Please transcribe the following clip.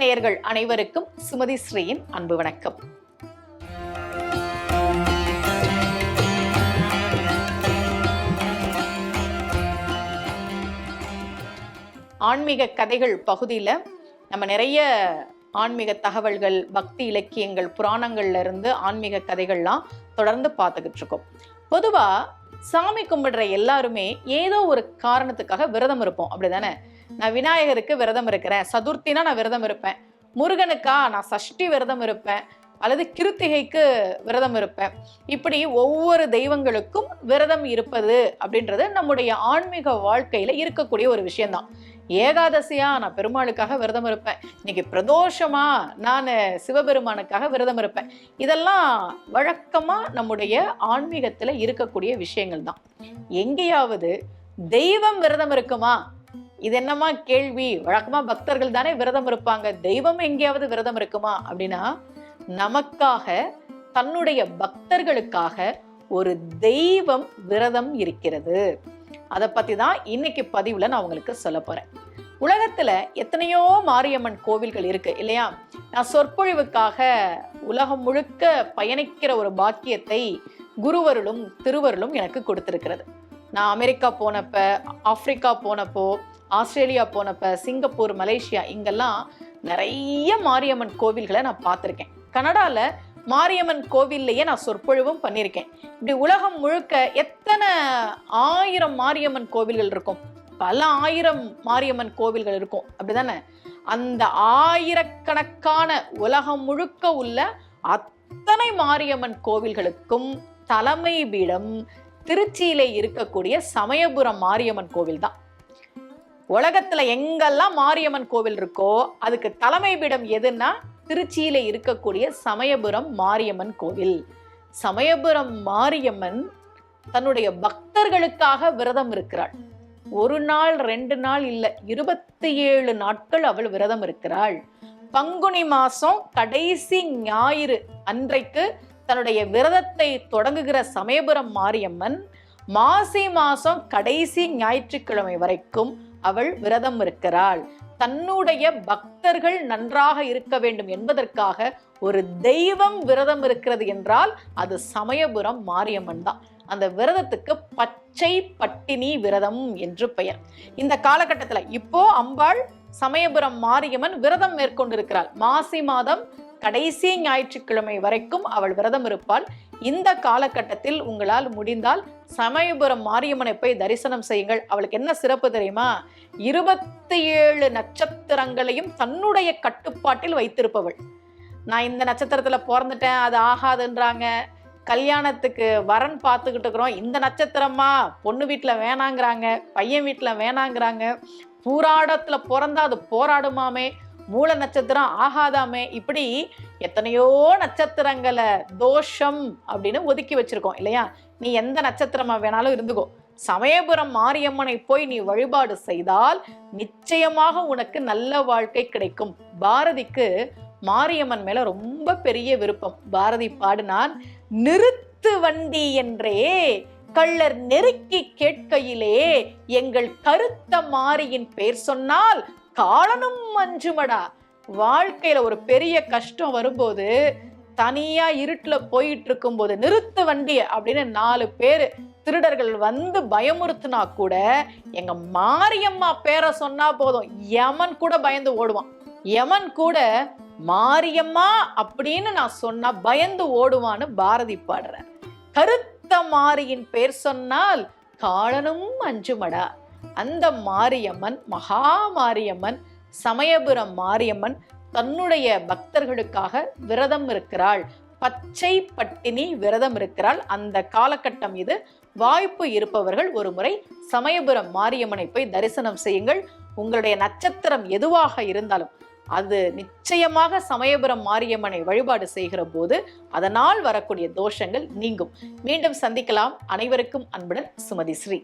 நேயர்கள் அனைவருக்கும் சுமதி ஸ்ரீயின் அன்பு வணக்கம். ஆன்மீக கதைகள் பகுதியில் நம்ம நிறைய ஆன்மீக தகவல்கள் பக்தி இலக்கியங்கள் புராணங்கள்ல இருந்து ஆன்மீக கதைகள்லாம் தொடர்ந்து பார்த்துக்கிட்டு இருக்கோம். பொதுவா சாமி கும்பிடுற எல்லாருமே ஏதோ ஒரு காரணத்துக்காக விரதம் இருப்போம். அப்படிதானே? நான் விநாயகருக்கு விரதம் இருக்கிறேன். சதுர்த்தினா நான் விரதம் இருப்பேன். முருகனுக்கா நான் சஷ்டி விரதம் இருப்பேன். அல்லது கிருத்திகைக்கு விரதம் இருப்பேன். இப்படி ஒவ்வொரு தெய்வங்களுக்கும் விரதம் இருப்பது அப்படின்றது நம்முடைய ஆன்மீக வாழ்க்கையில இருக்கக்கூடிய ஒரு விஷயம்தான். ஏகாதசியா நான் பெருமாளுக்காக விரதம் இருப்பேன். இன்னைக்கு பிரதோஷமா நான் சிவபெருமானுக்காக விரதம் இருப்பேன். இதெல்லாம் வழக்கமா நம்முடைய ஆன்மீகத்துல இருக்கக்கூடிய விஷயங்கள் தான் எங்கேயாவது தெய்வம் விரதம் இருக்குமா? இது என்னமா கேள்வி? வழக்கமாக பக்தர்கள் தானே விரதம் இருப்பாங்க. தெய்வம் எங்கேயாவது விரதம் இருக்குமா? அப்படின்னா நமக்காக தன்னுடைய பக்தர்களுக்காக ஒரு தெய்வம் விரதம் இருக்கிறது. அதை பற்றி தான் இன்னைக்கு பதிவில் நான் உங்களுக்கு சொல்ல போகிறேன் உலகத்தில் எத்தனையோ மாரியம்மன் கோவில்கள் இருக்குது இல்லையா? நான் சொற்பொழிவுக்காக உலகம் முழுக்க பயணிக்கிற ஒரு பாக்கியத்தை குருவருளும் திருவருளும் எனக்கு கொடுத்துருக்கிறது. நான் அமெரிக்கா போனப்போ ஆப்பிரிக்கா போனப்போ ஆஸ்திரேலியா போனப்ப சிங்கப்பூர் மலேசியா இங்கெல்லாம் நிறைய மாரியம்மன் கோவில்களை நான் பார்த்துருக்கேன். கனடாவில் மாரியம்மன் கோவில்லையே நான் சொற்பொழிவும் பண்ணியிருக்கேன். இப்படி உலகம் முழுக்க எத்தனை ஆயிரம் மாரியம்மன் கோவில்கள் இருக்கும்? பல ஆயிரம் மாரியம்மன் கோவில்கள் இருக்கும். அப்படிதானே? அந்த ஆயிரக்கணக்கான உலகம் முழுக்க உள்ள அத்தனை மாரியம்மன் கோவில்களுக்கும் தலைமை பீடம் திருச்சியிலே இருக்கக்கூடிய சமயபுரம் மாரியம்மன் கோவில் தான் உலகத்துல எங்கெல்லாம் மாரியம்மன் கோவில் இருக்கோ அதுக்கு தலைமை பீடம் எதுன்னா திருச்சியில இருக்கக்கூடிய சமயபுரம் மாரியம்மன் கோவில். சமயபுரம் மாரியம்மன் தன்னுடைய பக்தர்களுக்காக விரதம் இருக்கிறாள். ஒரு நாள் ரெண்டு நாள் இல்லை இருபத்தி ஏழு நாட்கள் அவள் விரதம் இருக்கிறாள். பங்குனி மாசம் கடைசி ஞாயிறு அன்றைக்கு தன்னுடைய விரதத்தை தொடங்குகிற சமயபுரம் மாரியம்மன் மாசி மாசம் கடைசி ஞாயிற்றுக்கிழமை வரைக்கும் அவள் விரதம் இருக்கிறாள். தன்னுடைய பக்தர்கள் நன்றாக இருக்க வேண்டும் என்பதற்காக ஒரு தெய்வம் விரதம் இருக்கிறது என்றால் அது சமயபுரம் மாரியம்மன் தான். அந்த விரதத்துக்கு பச்சை பட்டினி விரதம் என்று பெயர். இந்த காலகட்டத்தில் இப்போ அம்பாள் சமயபுரம் மாரியம்மன் விரதம் மேற்கொண்டிருக்கிறாள். மாசி மாதம் கடைசி ஞாயிற்றுக்கிழமை வரைக்கும் அவள் விரதம் இருப்பாள். இந்த காலகட்டத்தில் உங்களால் முடிந்தால் சமயபுரம் மாரியம்மனை போய் தரிசனம் செய்யுங்கள். அவளுக்கு என்ன சிறப்பு தெரியுமா? இருபத்தி ஏழு நட்சத்திரங்களையும் தன்னுடைய கட்டுப்பாட்டில் வைத்திருப்பவள். நான் இந்த நட்சத்திரத்தில் பிறந்துட்டேன் அது ஆகாதுன்றாங்க. கல்யாணத்துக்கு வரன் பார்த்துக்கிட்டு இருக்கிறோம். இந்த நட்சத்திரமா பொண்ணு வீட்டில் வேணாங்கிறாங்க பையன் வீட்டில் வேணாங்கிறாங்க. பூராடத்தில் பிறந்தா அது போராடுமாமே. மூல நட்சத்திரம் ஆகாதாமே. இப்படி எத்தனையோ நட்சத்திரங்களை தோஷம் அப்படின்னு ஒதுக்கி வச்சிருக்கோம் இல்லையா? நீ எந்த நட்சத்திரமா வேணாலும் இருந்துக்கோ. சமயபுரம் மாரியம்மனை போய் நீ வழிபாடு செய்தால் நிச்சயமாக உனக்கு நல்ல வாழ்க்கை கிடைக்கும். பாரதிக்கு மாரியம்மன் மேல ரொம்ப பெரிய விருப்பம். பாரதி பாடினான் நிறுத்து வண்டி என்றே கள்ளர் நெருக்கி கேட்கையிலே எங்கள் கருத்த மாரியின் பேர் சொன்னால் காலனும் அஞ்சுமடா. வாழ்க்கையில ஒரு பெரிய கஷ்டம் வரும்போது தனியா இருட்டுல போயிட்டு இருக்கும்போது நிறுத்து வண்டிய அப்படின்னு நாலு பேர் திருடர்கள் வந்து பயமுறுத்துனா கூட எங்க மாரியம்மா பேரை சொன்னா போதும். யமன் கூட பயந்து ஓடுவான். யமன் கூட மாரியம்மா அப்படின்னு நான் சொன்னா பயந்து ஓடுவான்னு பாரதி பாடுற கருத்த மாரியின் பேர் சொன்னால் காலனும் அஞ்சுமடா. அந்த மாரியம்மன் மகா மாரியம்மன் சமயபுரம் மாரியம்மன் தன்னுடைய பக்தர்களுக்காக விரதம் இருக்கிறாள். பச்சை பட்டினி விரதம் இருக்கிறாள். அந்த காலகட்டம் இது. வாய்ப்பு இருப்பவர்கள் ஒரு முறை சமயபுரம் மாரியம்மனை போய் தரிசனம் செய்யுங்கள். உங்களுடைய நட்சத்திரம் எதுவாக இருந்தாலும் அது நிச்சயமாக சமயபுரம் மாரியம்மனை வழிபாடு செய்கிற போது அதனால் வரக்கூடிய தோஷங்கள் நீங்கும். மீண்டும் சந்திக்கலாம். அனைவருக்கும் அன்புடன் சுமதி ஸ்ரீ.